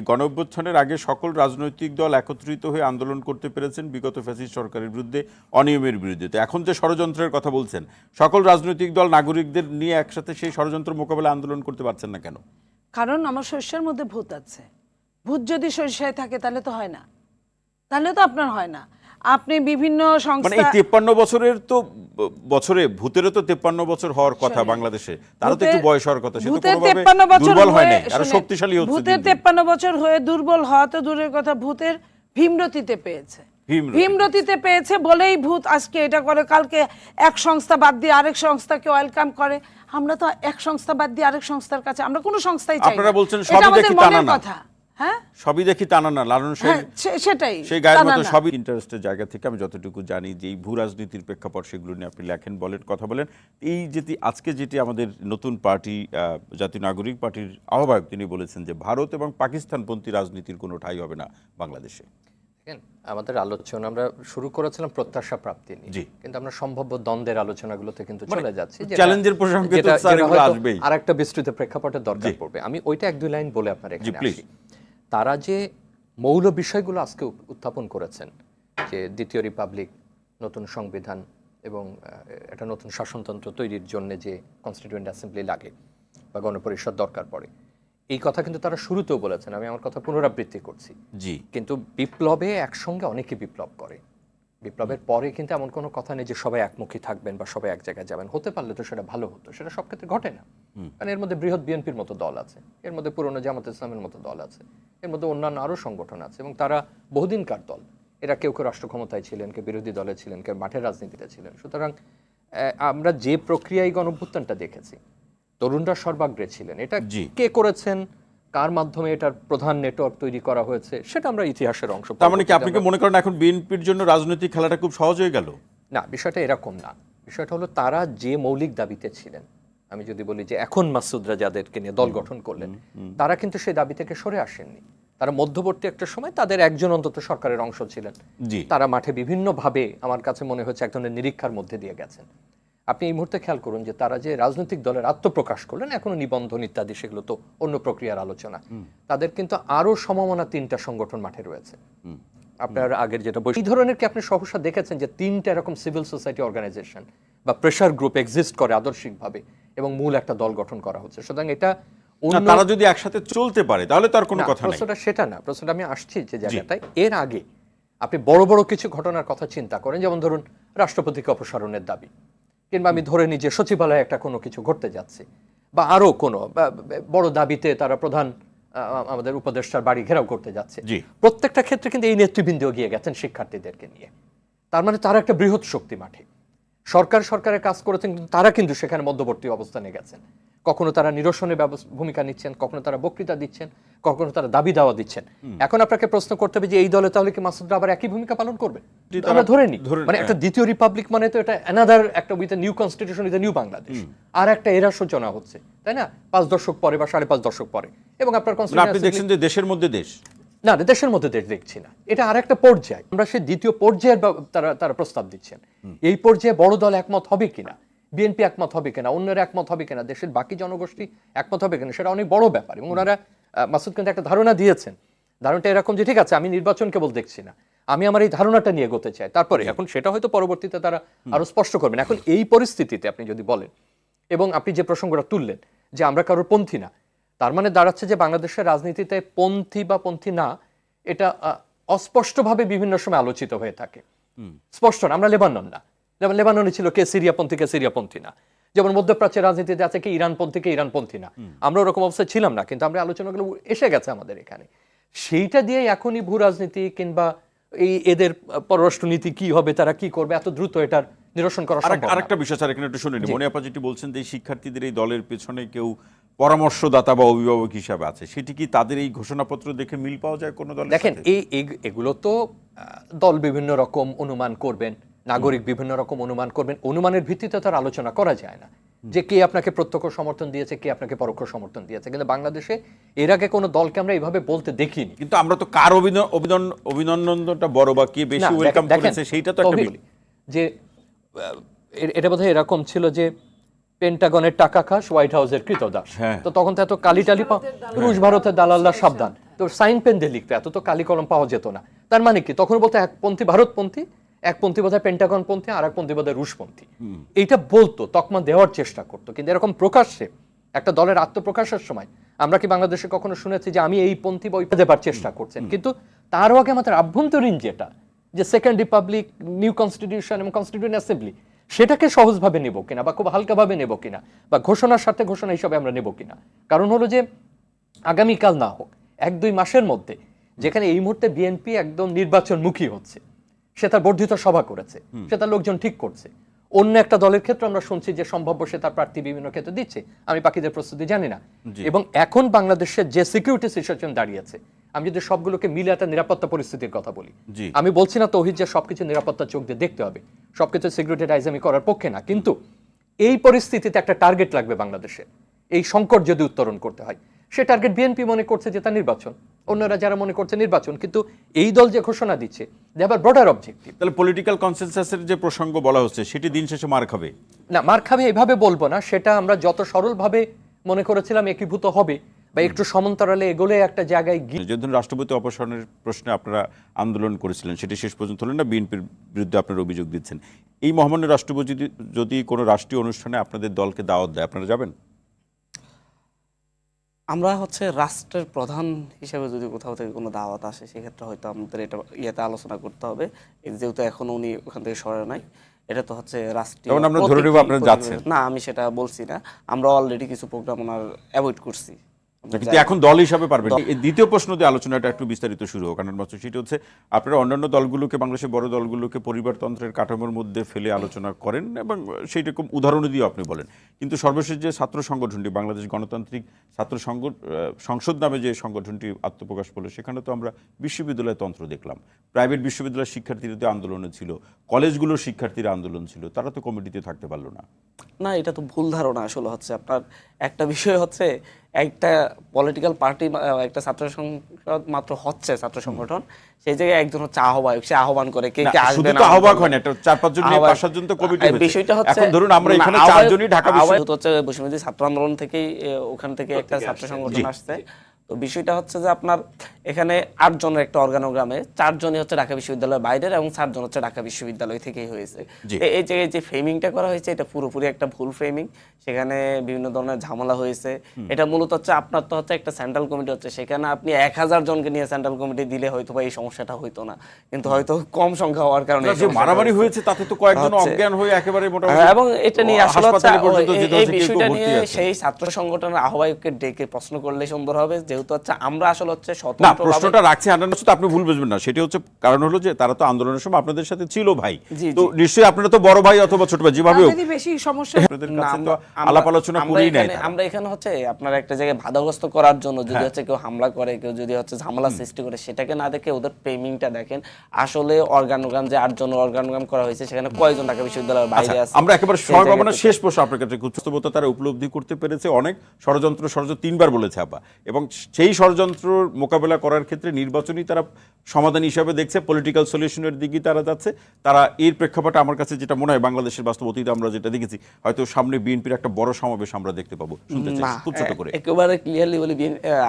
গণঅভ্যুত্থানের আগে সকল রাজনৈতিক দল একত্রিত হয়ে আন্দোলন করতে পেরেছেন বিগত ফ্যাসিস্ট সরকারের বিরুদ্ধে অনিয়মের বিরুদ্ধে। তো এখন যে ষড়যন্ত্রের কথা বলছেন, সকল রাজনৈতিক দল নাগরিকদের নিয়ে একসাথে সেই ষড়যন্ত্র মোকাবেলা আন্দোলন করতে পারছেন না কেন? কারণ আমার শস্যের মধ্যে ভূত আছে। ভূত যদি শস্যায় থাকে তাহলে তো হয় না। তাহলে তো আপনার হয় না। আপনি বিভিন্ন মানে সংস্থা তেপ্পান্ন বছরের তো বছরে ভূতেরও তো তেপ্পান্ন বছর হওয়ার কথা বাংলাদেশে তারও তো একটু বয়স হওয়ার কথা সে তো ভূতের কোনোভাবে দুর্বল হয় নাই আরও শক্তিশালী হচ্ছে ভূতের দিন দিন। তেপ্পান্ন বছর হয়ে দুর্বল হওয়া তো দূরের কথা ভূতের ভীমরতিতে পেয়েছে ভীমরতিতে। পেয়েছে বলেই ভূত আজকে এটা করে কালকে এক সংস্থা বাদ দিয়ে আরেক সংস্থাকে ওয়েলকাম করে আমরা তো এক সংস্থা বাদ দিয়ে আরেক সংস্থার কাছে আমরা কোনো সংস্থাই চাই না। আপনারা বলছেন সবই দেখি টানা না। কথা হ্যাঁ? সবই দেখি টানা না লালন হ্যাঁ সেটাই সেই গায়ের মতো সবই ইন্টারেস্টের জায়গা থেকে আমি যতটুকু জানি যে এই ভূ রাজনীতির প্রেক্ষাপট সেগুলো নিয়ে আপনি লেখেন বলেন কথা বলেন। এই যেটি আজকে যেটি আমাদের নতুন পার্টি জাতীয় নাগরিক পার্টির আহ্বায়ক তিনি বলেছেন যে ভারত এবং পাকিস্তানপন্থী রাজনীতির কোনো ঠাই হবে না বাংলাদেশে। আমাদের আলোচনা আমরা শুরু করেছিলাম প্রত্যাশা প্রাপ্তি নিয়ে। জি। কিন্তু আমরা সম্ভাব্য দ্বন্দ্বের আলোচনাগুলোতে কিন্তু মানে চলে যাচ্ছি চ্যালেঞ্জের প্রসঙ্গে তো স্যার আসবেই। আর একটা বিস্তৃত প্রেক্ষাপটের দরকার পড়বে। আমি ওইটা এক দুই লাইন বলে আপনার এখানে আসি। তারা যে মৌল বিষয়গুলো আজকে উত্থাপন করেছেন যে দ্বিতীয় রিপাবলিক নতুন সংবিধান এবং একটা নতুন শাসনতন্ত্র তৈরির জন্য যে কনস্টিটিউয়েন্ট অ্যাসেম্বলি লাগে বা গণপরিষদ দরকার পড়ে এই কথা কিন্তু তারা শুরুতেও বলেছেন। আমি আমার কথা পুনরাবৃত্তি করছি। জি। কিন্তু বিপ্লবে একসঙ্গে অনেকে বিপ্লব করে। বিপ্লবের পরে কিন্তু এমন কোনো কথা নেই যে সবাই একমুখী থাকবেন বা সবাই এক জায়গায় যাবেন। হতে পারলে তো সেটা ভালো হতো। সেটা সব ক্ষেত্রে ঘটে না। কারণ এর মধ্যে বৃহৎ বিএনপির মতো দল আছে। এর মধ্যে পুরনো জামাত ইসলামের মতো দল আছে। এর মধ্যে অন্যান্য আরও সংগঠন আছে এবং তারা বহুদিনকার দল। এরা কেউ কেউ রাষ্ট্র ক্ষমতায় ছিলেন কেউ বিরোধী দলে ছিলেন কেউ মাঠের রাজনীতিতে ছিলেন। সুতরাং আমরা যে প্রক্রিয়ায় গণভ্যুত্থানটা দেখেছি তরুণরা সর্বাগ্রে ছিলেন। এটা। কে করেছেন? কার মাধ্যমে এটার প্রধান নেটওয়ার্ক তৈরি করা হয়েছে সেটা আমরা ইতিহাসের অংশ তার মানে কি আপনি কি মনে করেন এখন বিএনপির জন্য রাজনৈতিক খেলাটা খুব সহজ হয়ে গেল? না বিষয়টা এরকম না। বিষয়টা হলো তারা যে মৌলিক দাবিতে ছিলেন আমি যদি বলি যে এখন মাসুদরা যাদেরকে নিয়ে দল গঠন করলেন তারা কিন্তু সেই দাবি থেকে সরে আসেননি। তারা মধ্যবর্তী একটা সময় তাদের একজন অন্তত সরকারের অংশ ছিলেন। তারা মাঠে বিভিন্নভাবে আমার কাছে মনে হচ্ছে এক ধরনের নিরীক্ষার মধ্যে দিয়ে গেছেন। আপনি এই মুহূর্তে খেয়াল করুন যে তারা যে রাজনৈতিক দলের আত্মপ্রকাশ করলেন এখনও নিবন্ধন ইত্যাদি সেগুলো তো অন্য প্রক্রিয়ার আলোচনা। তাদের কিন্তু আরও সমমনা তিনটা সংগঠন মাঠে রয়েছে। আপনার আগের যেটা বই- এই ধরনের কি আপনি সহসা দেখেছেন যে তিনটা এরকম সিভিল সোসাইটি অর্গানাইজেশন বা প্রেশার গ্রুপ এক্সিস্ট করে আদর্শিকভাবে এবং মূল একটা দল গঠন করা হচ্ছে? সুতরাং এটা তারা যদি একসাথে চলতে পারে তাহলে তো আর কোনো কথা নেই। প্রশ্নটা সেটা না প্রশ্নটা আমি আসছি যে জায়গাটায়। এর আগে আপনি বড় বড় কিছু ঘটনার কথা চিন্তা করেন যেমন ধরুন রাষ্ট্রপতিকে অপসারণের দাবি। কিংবা আমি ধরে নিই যে সচিবালয়ে একটা কোনো কিছু ঘটতে যাচ্ছে বা আরও কোনো বড় দাবিতে তারা প্রধান আমাদের উপদেষ্টার বাড়ি ঘেরাও করতে যাচ্ছে। জি। প্রত্যেকটা ক্ষেত্রে কিন্তু এই নেতৃবৃন্দ গিয়ে গেছেন শিক্ষার্থীদেরকে নিয়ে। তার মানে তারা একটা বৃহৎ শক্তি মাঠে। সরকার সরকারের কাজ করেছেন কিন্তু তারা কিন্তু সেখানে মধ্যবর্তী অবস্থানে গেছেন। কখনো তারা নিরসনের ভূমিকা নিচ্ছেন কখনো তারা বক্তৃতা দিচ্ছেন কখনো তারা দাবি দাওয়া দিচ্ছেন। এখন আপনাকে প্রশ্ন করতে হবে যে এই দলে তাহলে কি মাসুদরা আবার একই ভূমিকা পালন করবে আমরা ধরে নিই। মানে একটা দ্বিতীয় রিপাবলিক মানে তো এটা অ্যানাদার একটা with new constitution with new Bangladesh আর একটা এরা সূচনা হচ্ছে তাই না? পাঁচ দশক পরে বা সাড়ে পাঁচ দশক পরে। এবং আপনার মানে আপনি দেখছেন যে দেশের মধ্যে দেশ। না না, দেশের মধ্যে দেশ দেখছি না। এটা আর একটা পর্যায়। আমরা সেই দ্বিতীয় পর্যায়ের তারা তারা প্রস্তাব দিচ্ছেন। এই পর্যায়ে বড় দল একমত হবে কিনা? বিএনপি একমত হবে কিনা? অন্যরা একমত হবে কিনা? দেশের বাকি জনগোষ্ঠী একমত হবে কিনা? সেটা অনেক বড় ব্যাপার এবং ওনারা মাসুদ কিন্তু একটা ধারণা দিয়েছেন। ধারণাটা এরকম যে ঠিক আছে আমি নির্বাচন কেবল দেখছি না। আমি আমার এই ধারণাটা নিয়ে এগোতে চাই। তারপরে এখন সেটা হয়তো পরবর্তীতে তারা আরও স্পষ্ট করবেন। এখন এই পরিস্থিতিতে আপনি যদি বলেন এবং আপনি যে প্রসঙ্গটা তুললেন যে আমরা কারোর পন্থী না তার মানে দাঁড়াচ্ছে যে বাংলাদেশের রাজনীতিতে পন্থী বা পন্থী না এটা অস্পষ্টভাবে বিভিন্ন সময় আলোচিত হয়ে থাকে। স্পষ্ট না আমরা লেবানন না। যেমন লেবাননে ছিল কে সিরিয়াপন্থী কে সিরিয়াপন্থী না। যেমন মধ্যপ্রাচ্যের রাজনীতিতে আছে কে ইরানপন্থী কে ইরানপন্থী না। আমরা ওরকম অবস্থায় ছিলাম না কিন্তু আমরা আলোচনাগুলো এসে গেছে আমাদের এখানে। সেইটা দিয়ে এখনই ভূ রাজনীতি কিংবা এই এদের পররাষ্ট্রনীতি কি হবে তারা কি করবে এত দ্রুত এটার নিরসন করা আরেকটা বিষয় স্যার এখানে একটু শুনে নিই। মনে আপা যেটি বলছেন যে শিক্ষার্থীদের এই দলের পেছনে কেউ পরামর্শদাতা বা অভিভাবক হিসাবে আছে। সেটি কি তাদের এই ঘোষণাপত্র দেখে মিল পাওয়া যায় কোনো দলের দেখেন এই এগ- এগুলো তো দল বিভিন্ন রকম অনুমান করবেন নাগরিক বিভিন্ন রকম অনুমান করবেন অনুমানের ভিত্তিতে তার আলোচনা করা যায় না। যে কে আপনাকে প্রত্যক্ষ সমর্থন দিয়েছে কে আপনাকে পরোক্ষ সমর্থন দিয়েছে কিন্তু বাংলাদেশে এর আগে কোনো দলকে আমরা এইভাবে বলতে দেখিনি। কিন্তু আমরা তো কার অভিনন্দন অভিনন্দনটা বড় বা কে বেশি ওয়েলকাম করেছে সেইটা তো একটা যে এটা বোধহয় এরকম ছিল যে পেন্টাগনের টাকা খাস হোয়াইট হাউসের কৃতদাস। হ্যাঁ। তো তখন তো এত কালি টালি রুশ ভারতের দালাল্লা সাবধান। তো সাইন পেন দিয়ে লিখতো এত তো কালি কলম পাওয়া যেত না। তার মানে কি? তখন বলতো একপন্থী ভারতপন্থী একপন্থী বোধহয় পেন্টাগন পন্থী আর এক একপন্থী বোধহয় রুশপন্থী। এইটা বলতো তকমা দেওয়ার চেষ্টা করতো। কিন্তু এরকম প্রকাশ্যে একটা দলের আত্মপ্রকাশের সময় আমরা কি বাংলাদেশে কখনো শুনেছি যে আমি এই পন্থী বই দেবার চেষ্টা করছেন? কিন্তু তারও আগে আমাদের আভ্যন্তরীণ যেটা যে সেকেন্ড রিপাবলিক নিউ কনস্টিটিউশন এবং কনস্টিটিউশন অ্যাসেম্বলি সেটাকে সহজভাবে নেব কিনা বা খুব হালকাভাবে নেব কিনা বা ঘোষণার সাথে ঘোষণা হিসাবে আমরা নেব কিনা। কারণ হলো যে আগামীকাল না হোক এক দুই মাসের মধ্যে যেখানে এই মুহূর্তে বিএনপি একদম নির্বাচনমুখী হচ্ছে সে তার বর্ধিত সভা করেছে সে তার লোকজন ঠিক করছে। অন্য একটা দলের ক্ষেত্রে আমরা শুনছি যে সম্ভাব্য সে তার প্রার্থী বিভিন্ন ক্ষেত্রে দিচ্ছে আমি বাকিদের প্রস্তুতি জানি না। এবং এখন বাংলাদেশের যে সিকিউরিটি সিচুয়েশন দাঁড়িয়েছে আমি যদি সবগুলোকে মিলে একটা নিরাপত্তা পরিস্থিতির কথা বলি আমি বলছি না তৌহিদ যে সবকিছু নিরাপত্তা চোখ দিয়ে দেখতে হবে সবকিছু সিকিউরিটাইজ আমি করার পক্ষে না কিন্তু এই পরিস্থিতিতে একটা টার্গেট লাগবে বাংলাদেশে। এই সংকট যদি উত্তরণ করতে হয় সে টার্গেট বিএনপি মনে করছে যে তা নির্বাচন অন্যরা যারা মনে করছে নির্বাচন কিন্তু এই দল যে ঘোষণা দিচ্ছে দে আবার ব্রডার অবজেক্টিভ তাহলে পলিটিক্যাল কনসেনসাসের যে প্রসঙ্গ বলা হচ্ছে সেটি দিন শেষে মার খাবে না মার খাবে এভাবে বলব না সেটা আমরা যত সরলভাবে মনে করেছিলাম একীভূত হবে বা একটু সমান্তরালে এগোলে একটা জায়গায় গিয়ে যে ধরুন রাষ্ট্রপতি অপসারণের প্রশ্নে আপনারা আন্দোলন করেছিলেন সেটি শেষ পর্যন্ত হলেন না? বিএনপির বিরুদ্ধে আপনারা অভিযোগ দিচ্ছেন। এই মহামান্য রাষ্ট্রপতি যদি কোনো রাষ্ট্রীয় অনুষ্ঠানে আপনাদের দলকে দাওয়াত দেয় আপনারা যাবেন? আমরা হচ্ছে রাষ্ট্রের প্রধান হিসেবে যদি কোথাও থেকে কোনো দাওয়াত আসে সেক্ষেত্রে হয়তো আমাদের এটা ইয়েতে আলোচনা করতে হবে। যেহেতু এখন উনি ওখান থেকে সরে নাই এটা তো হচ্ছে রাষ্ট্রীয় আমরা ধরে নেব আপনারা যাচ্ছেন। না আমি সেটা বলছি না। আমরা অলরেডি কিছু প্রোগ্রাম ওনার অ্যাভয়েড করছি। কিন্তু এখন দল হিসাবে পারবেন এই দ্বিতীয় প্রশ্ন দিয়ে আলোচনাটা একটু বিস্তারিত শুরু হোক। কারণ মাত্র সেটি হচ্ছে আপনারা অন্যান্য দলগুলোকে বাংলাদেশের বড় দলগুলোকে পরিবারতন্ত্রের কাঠামোর মধ্যে ফেলে আলোচনা করেন এবং সেই রকম উদাহরণ দিয়ে আপনি বলেন। কিন্তু সর্বশেষ যে ছাত্র সংগঠনটি বাংলাদেশ গণতান্ত্রিক ছাত্র সংগ সংসদ নামে যে সংগঠনটি আত্মপ্রকাশ করল সেখানে তো আমরা বিশ্ববিদ্যালয় তন্ত্র দেখলাম। প্রাইভেট বিশ্ববিদ্যালয়ের শিক্ষার্থীদের আন্দোলনে ছিল কলেজগুলোর শিক্ষার্থীরা আন্দোলন ছিল তারা তো কমিটিতে থাকতে পারল না। না এটা তো ভুল ধারণা আসলে হচ্ছে। আপনার একটা বিষয় হচ্ছে একটা পলিটিক্যাল পার্টি একটা ছাত্র সংসদ মাত্র হচ্ছে ছাত্র সংগঠন সেই জায়গায় একজন হচ্ছে আহ্বায়ক সে আহ্বান করে কে কে আসবে না আহ্বায়ক হয় না, একটা চার পাঁচ জন পাঁচ পাঁচ সাতজন তো কমিটি হয়েছে। বিষয়টা হচ্ছে এখন ধরুন আমরা এখানে চারজনই ঢাকা বিশ্ববিদ্যালয় হচ্ছে ছাত্র আন্দোলন থেকেই ওখান থেকে একটা ছাত্র সংগঠন আসছে। তো বিষয়টা হচ্ছে যে আপনার এখানে আটজনের একটা অর্গানোগ্রামে চারজনই হচ্ছে ঢাকা বিশ্ববিদ্যালয়ের বাইরের এবং চারজন হচ্ছে ঢাকা বিশ্ববিদ্যালয় থেকেই হয়েছে। জি। এ- এই যে ফ্রেমিংটা করা হয়েছে এটা পুরোপুরি একটা ভুল ফ্রেমিং সেখানে বিভিন্ন ধরনের ঝামেলা হয়েছে। এটা মূলত হচ্ছে আপনার তো হচ্ছে একটা সেন্ট্রাল কমিটি হচ্ছে সেখানে আপনি এক হাজার জনকে নিয়ে সেন্ট্রাল কমিটি দিলে হয়তো বা এই সমস্যাটা হইতো না। কিন্তু হয়তো কম সংখ্যা হওয়ার কারণে যে মারামারি হয়েছে। তাতে তো কয়েকজন অজ্ঞান হয়ে একেবারে মোটামুটি হ্যাঁ, এবং এটা নিয়ে আসলে হচ্ছে এই- এই বিষয়টা নিয়ে সেই ছাত্র সংগঠনের আহ্বায়ককে ডেকে প্রশ্ন করলে সুন্দর হবে যেহেতু হচ্ছে আমরা আসলে হচ্ছে না স্বতন্ত্র প্রশ্নটা রাখছি আনান্দ তো আপনি ভুল বুঝবেন না সেটি হচ্ছে কারণ হলো যে তারা তো আন্দোলনের সময় আপনাদের সাথে ছিল ভাই। তো নিশ্চয়ই আপনারা তো বড় ভাই অথবা ছোট ভাই যেভাবে হোক, বেশি সমস্যা। আপনাদের কাছে তো আলাপ আলোচনা করেই নাই আমরা এখানে হচ্ছে আপনার একটা জায়গায় বাধাগ্রস্ত করার জন্য যদি হ্যাঁ। হচ্ছে কেউ হামলা করে কেউ যদি হচ্ছে ঝামেলা সৃষ্টি করে সেটাকে না দেখে ওদের প্রেমিংটা দেখেন। আসলে অর্গানোগ্রাম যে আটজন অর্গানোগ্রাম করা হয়েছে সেখানে কয়জন ঢাকা বিশ্ববিদ্যালয়ের বাইরে আচ্ছা, আছে? আমরা একেবারে সেই সময় পাবো না শেষ প্রশ্ন আপনার কাছে উচ্চস্তবতা তারা উপলব্ধি করতে পেরেছে অনেক ষড়যন্ত্র ষড়যন্ত্র তিনবার বলেছে আপা এবং সেই ষড়যন্ত্র মোকাবেলা করার ক্ষেত্রে নির্বাচনই তারা সমাধান হিসাবে দেখছে পলিটিক্যাল সলিউশনের দিকে তারা যাচ্ছে। তারা এর প্রেক্ষাপটে আমার কাছে যেটা মনে হয় বাংলাদেশের বাস্তব অতীতে আমরা যেটা দেখেছি হয়তো সামনে বিএনপির একটা বড় সমাবেশ আমরা দেখতে পাবো। শুনতে চাই খুব ছোট করে। একেবারে ক্লিয়ারলি বলি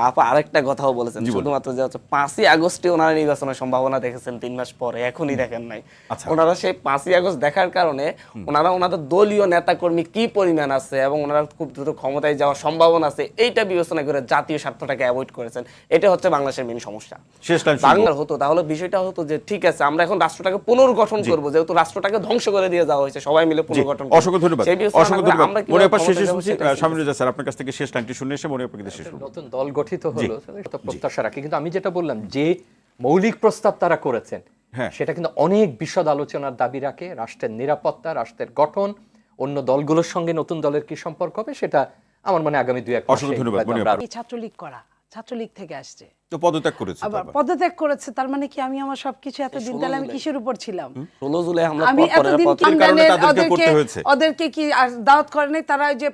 আপা আরেকটা কথাও বলেছেন শুধুমাত্র যে হচ্ছে পাঁচই আগস্টে ওনারা নির্বাচনের সম্ভাবনা দেখেছেন তিন মাস পরে এখনই দেখেন নাই। আচ্ছা। ওনারা সেই পাঁচই আগস্ট দেখার কারণে ওনারা ওনাদের দলীয় নেতাকর্মী কি পরিমাণ আছে এবং ওনারা খুব দ্রুত ক্ষমতায় যাওয়ার সম্ভাবনা আছে এইটা বিবেচনা করে জাতীয় স্বার্থটাকে অ্যাভয়েড করেছেন এটা হচ্ছে বাংলাদেশের মেন সমস্যা। শেষ লাইন শুনব। বাংলার হতো তাহলে বিষয়টা হতো যে ঠিক আছে আমরা এখন রাষ্ট্রটাকে পুনর্গঠন করব যেহেতু রাষ্ট্রটাকে ধ্বংস করে দিয়ে যাওয়া হয়েছে সবাই মিলে পুনর্গঠন। অসংখ্য ধন্যবাদ। অসংখ্য ধন্যবাদ। মনে আপা শেষে শুনছি সেটাই স্বামী রেজা স্যার আপনার কাছ থেকে শেষ লাইনটি শুনে এসে মনে আপনাকে শেষ নতুন দল গঠিত হলো সেটা প্রত্যাশা রাখি। কিন্তু আমি যেটা বললাম যে মৌলিক প্রস্তাব তারা করেছেন হ্যাঁ। সেটা কিন্তু অনেক বিশদ আলোচনার দাবি রাখে রাষ্ট্রের নিরাপত্তা রাষ্ট্রের গঠন অন্য দলগুলোর সঙ্গে নতুন দলের কি সম্পর্ক হবে সেটা আমার মনে আগামী দুই এক ছাত্রলীগ করা ছাত্রলীগ থেকে আসছে। তো পদত্যাগ করেছে আবার। পদত্যাগ করেছে তার মানে কি আমি আমার সবকিছু এতদিন তাহলে আমি কিসের উপর ছিলাম? ষোলো জুলাই আমরা আমি এতদিন কি কারণে তাদেরকে ওদেরকে ওদেরকে কি দাওয়াত করে নাই? তারা ওই যে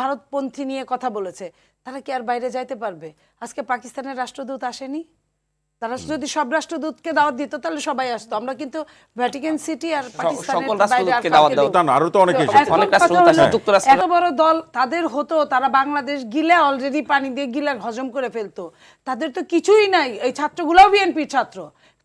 ভারত পন্থী নিয়ে কথা বলেছে। তারা কি আর বাইরে যাইতে পারবে? আজকে পাকিস্তানের রাষ্ট্রদূত আসেনি? তারা যদি সব রাষ্ট্রদূতকে দাওয়াত দিত তাহলে সবাই আসতো। আমরা কিন্তু ভ্যাটিকান সিটি আর পাকিস্তানের এত বড় দল তাদের হতো তারা বাংলাদেশ গিলে অলরেডি পানি দিয়ে গিলে হজম করে ফেলতো। তাদের তো কিছুই নাই। এই ছাত্রগুলাও বিএনপির ছাত্র।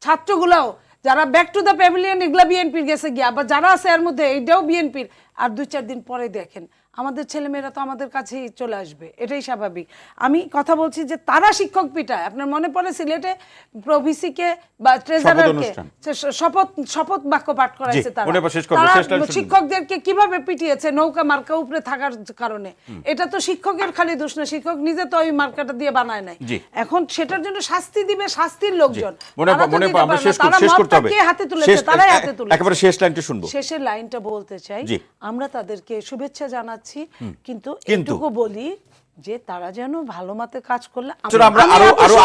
ছাত্রগুলাও যারা ব্যাক টু দ্য প্যাভিলিয়ন এগুলা বিএনপির গেছে গিয়া আবার যারা আছে এর মধ্যে এইটাও বিএনপির। আর দুই চার দিন পরে দেখেন আমাদের ছেলেমেয়েরা তো আমাদের কাছেই চলে আসবে এটাই স্বাভাবিক। আমি কথা বলছি যে তারা শিক্ষক পিঠায় আপনার মনে পড়ে সিলেটে প্রভিসিকে বা ট্রেজারারকে শপথ শপথ বাক্য পাঠ করাইছে তারা। শিক্ষকদেরকে কীভাবে পিটিয়েছে নৌকা মার্কা উপরে থাকার কারণে? এটা তো শিক্ষকের খালি দোষ না শিক্ষক নিজে তো ওই মার্কাটা দিয়ে বানায় নাই। এখন সেটার জন্য শাস্তি দিবে শাস্তির লোকজন। হাতে তুলেছে তারাই হাতে তুলেছে। শেষ লাইনটা শুনব। শেষের লাইনটা বলতে চাই আমরা তাদেরকে শুভেচ্ছা জানাচ্ছি। কিন্তু কিন্তু? এটুকু বলি যে তারা যেন ভালো মতে কাজ করলে আমরা আরও আরও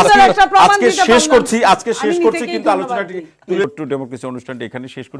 আজকে শেষ করছি আজকে শেষ করছি কিন্তু আলোচনাটি টু ডেমোক্রেসি অনুষ্ঠানটি এখানে শেষ করছি।